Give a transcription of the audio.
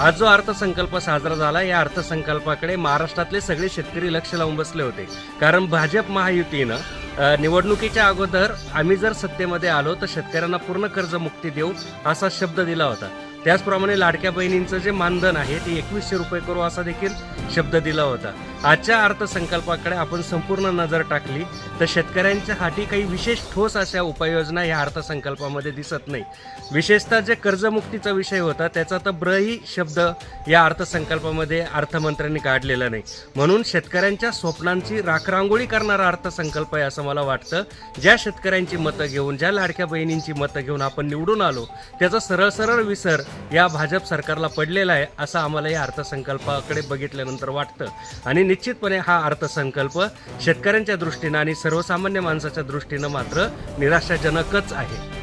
आज जो अर्थसंकल्प साजरा झाला या अर्थसंकल्पाकडे महाराष्ट्रातले सगळे शेतकरी लक्ष लावून बसले होते. कारण भाजप महायुतीनं निवडणुकीच्या अगोदर आम्ही जर सत्तेमध्ये आलो तर शेतकऱ्यांना पूर्ण कर्जमुक्ती देऊ असा शब्द दिला होता. त्याचप्रमाणे लाडक्या बहिणींचं जे मानधन आहे ते एकवीसशे रुपये करू असा देखील शब्द दिला होता. आजच्या अर्थसंकल्पाकडे आपण संपूर्ण नजर टाकली तर शेतकऱ्यांच्या हाती काही विशेष ठोस अशा उपाययोजना या अर्थसंकल्पामध्ये दिसत नाही. विशेषतः जे कर्जमुक्तीचा विषय होता त्याचा तर ब्रही शब्द या अर्थसंकल्पामध्ये अर्थमंत्र्यांनी काढलेला नाही. म्हणून शेतकऱ्यांच्या स्वप्नांची राखरांगोळी करणारा अर्थसंकल्प आहे असं मला वाटतं. ज्या शेतकऱ्यांची मतं घेऊन ज्या लाडक्या बहिणींची मतं घेऊन आपण निवडून आलो त्याचा सरळ सरळ विसर या भाजप सरकारला पडलेला आहे असं आम्हाला या अर्थसंकल्पाकडे बघितल्यानंतर वाटतं. आणि निश्चितपणे हा अर्थसंकल्प शेतकऱ्यांच्या दृष्टीनं आणि सर्वसामान्य माणसाच्या दृष्टीनं मात्र निराशाजनकच आहे.